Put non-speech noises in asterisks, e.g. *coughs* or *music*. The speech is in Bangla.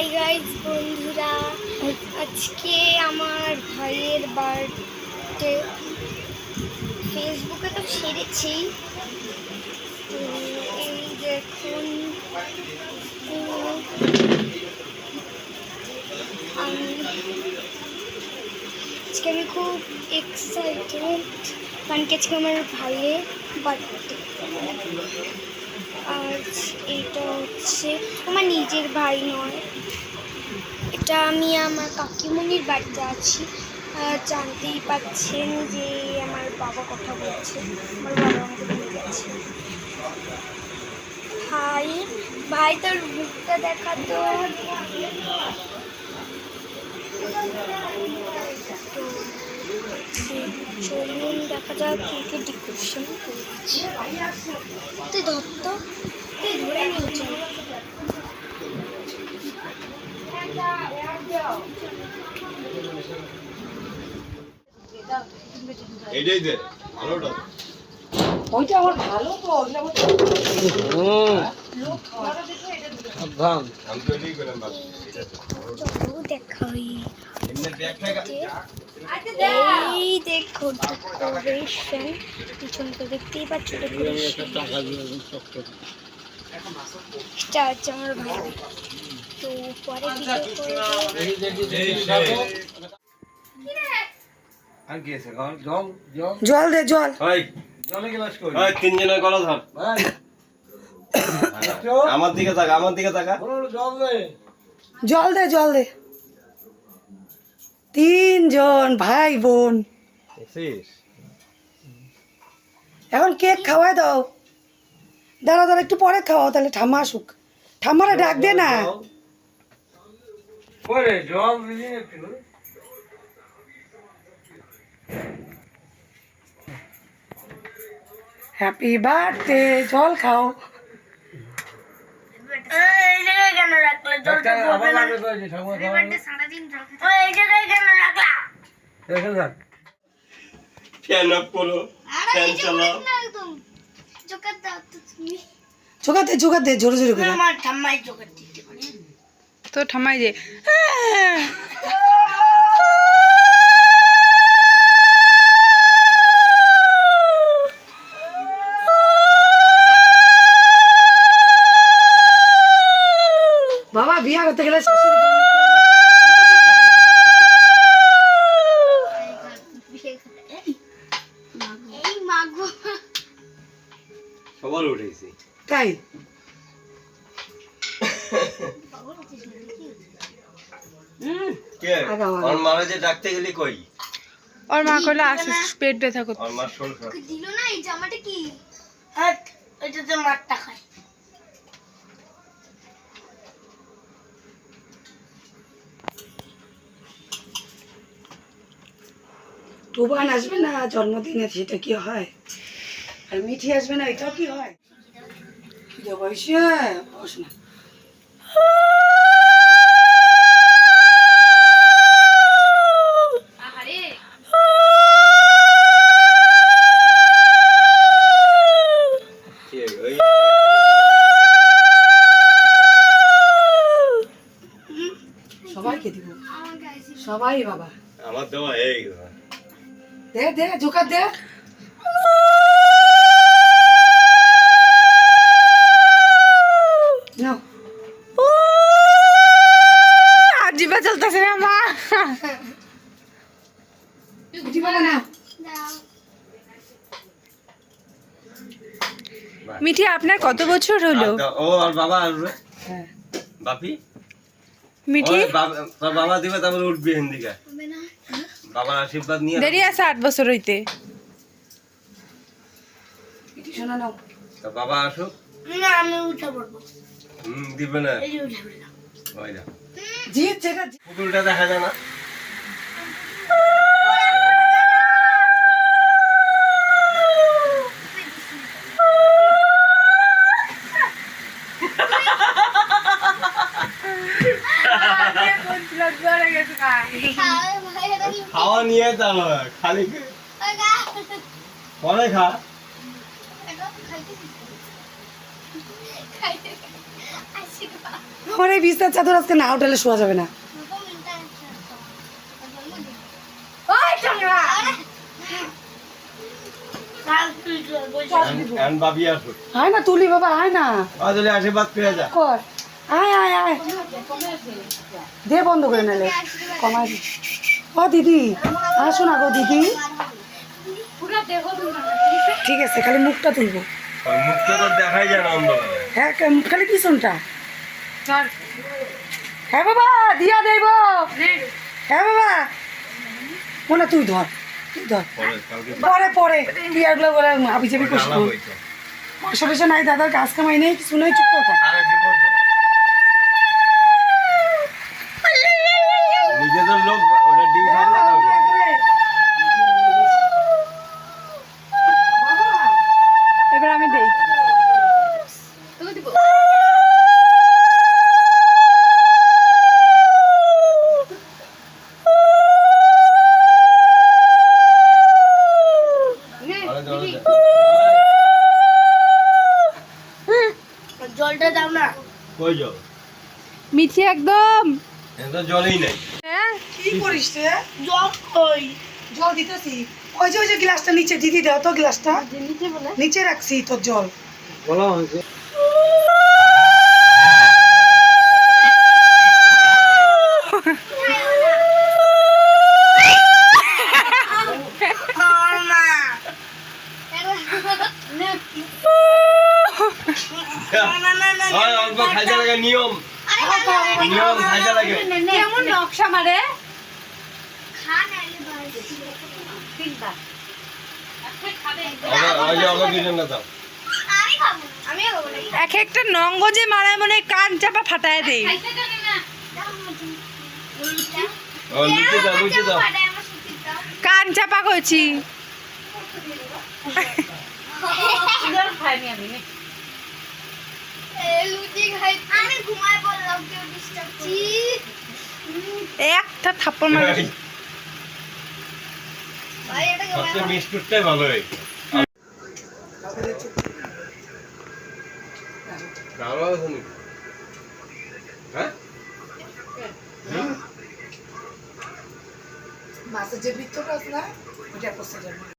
হাই গাইজ বন্ধুরা। আজকে আমার ভাইয়ের বার্থডে ফেসবুকে তো উম, এই দেখুন আজকে আমি খুব এক্সাইটেড কারণ কি আজকে আমার ভাইয়ের বার্থডে আর এইটা হচ্ছে আমার নিজের ভাই নয়। এটা আমি আমার কাকিমণির বাড়িতে আছি। জানতেই পাচ্ছেন যে আমার বাবা কথা বলছে। আমার বাবা আমাকে নিয়ে গেছে। ভাই ভাই তোর মুখটা দেখাতো তো চলুন দেখা যাক কে কে ডেকোরেশন করেছে। তুই ধরত তুই ধরে নিয়েছ। এইটাই দে ভালোটা ওইটা আমার ভালো তো ওইটা আমার সাবধান আমি তো এটাই করলাম ভালো চলো এই দেখো ডেকোরেশন পিছনটা দেখতেই পাচ্ছ এটা হচ্ছে আমার ভাই তো পরে জল জল জল দে জল। ওই জলে গেলাস কই ওই তিনজনের গলা ধর। *coughs* আমার দিকে তাকা আমার দিকে তাকা। বলো জল দে জল দে জল দে। তিনজন ভাই বোন এখন কেক খাওয়াই দাও। দাঁড়া দাঁড়া একটু পরে খাওয়াও তাহলে ঠাম্মা আসুক। ঠাম্মারা ডাক দে না। হ্যাপি বার্থডে জল খাও। একটা আবার লাগবে তো এই যে ঠাকুমা খাওয়ানো। এখানে থাক। ফ্যান অফ করো ফ্যান চালাও। জোগাড় দে জোরে জোরে করে। তো ঠামাই যে *laughs* এই মাগো। সবার উঠেছি। তাই। ওর মারা যে ডাকতে গেলি কই? ওর মা পেট ব্যথা করতে ওর মার শোল দিল না এই জামাটা কি? টুবান আসবে না জন্মদিনে? সেটা কি হয়? আর মিঠি আসবে না এটাও কি হয়? বস না। কে, ওই সবাইকে দিব। সবাই বাবা। আমার দেওয়া হয়ে গেছে। দে দে জোকার দে। নাও। আর জিবা চলতেছে না মা। মিঠি আপনার কত বছর হলো? ও আর বাবা আসবে হ্যাঁ। বাপি? মিঠি? বাবা দিবে তারপরে উঠবি হিন্দিকা বাবার আশীর্বাদ নিয়ে দেরি আছে আট বছর হইতে। শোনা নাও। তা বাবা আসুক। না আমি উঠে পড়ব। হুম দিবে না। এই উঠে পড়লাম। ওই না জিত যেটা পুতুলটা দেখা যায় না। খাওয়া নিয়ে খালি পরে খা। আমার এই বিস্তার চাদর আজকে না উঠালে শোয়া যাবে না। আয় না তুলি বাবা আয় না। আশীর্বাদ পেয়ে যা। কর। আয় আয় আয়। দে বন্ধ করে নেলে। কমাই। ও দিদি। আসো না গো দিদি। ঠিক আছে খালি মুখটা তুলবো আর মুখটা তো দেখাই যায় না হ্যাঁ কা- খালি পিছনটা। হ্যাঁ বাবা দিয়া দেব। হ্যাঁ বাবা। মনে তুই ধর তুই ধর। পরে বলে নাই দাদার কাজ কামাই নেই কিছু নেই চুপ কথা? নিজেদের লোক এবার আমি দেই। জলটা দাও না। কই যাও? মিঠি একদম। এখানে তো জলই নেই। কি করিস রে জল কই জল দিতেছি ওই যে ওই যে গ্লাসটা নিচে দিদি দাও তো গ্লাসটা নিচে রাখছি তোর জল বলা হয়েছে হয় নিয়ম কেমন নকশা মারে? এক একটা নঙ্গ যে মারায় মনে কান চাপা ফাটায় দেই। ও লুচি দাও লুচি দাও। কান চাপা করছি *laughs* একটা থাপ্পড় মারে ভাই বিস্কুটটাই ভালো হয়? হ্যাঁ? মাছের যে বৃত্তটা আছে না ওটা যাবে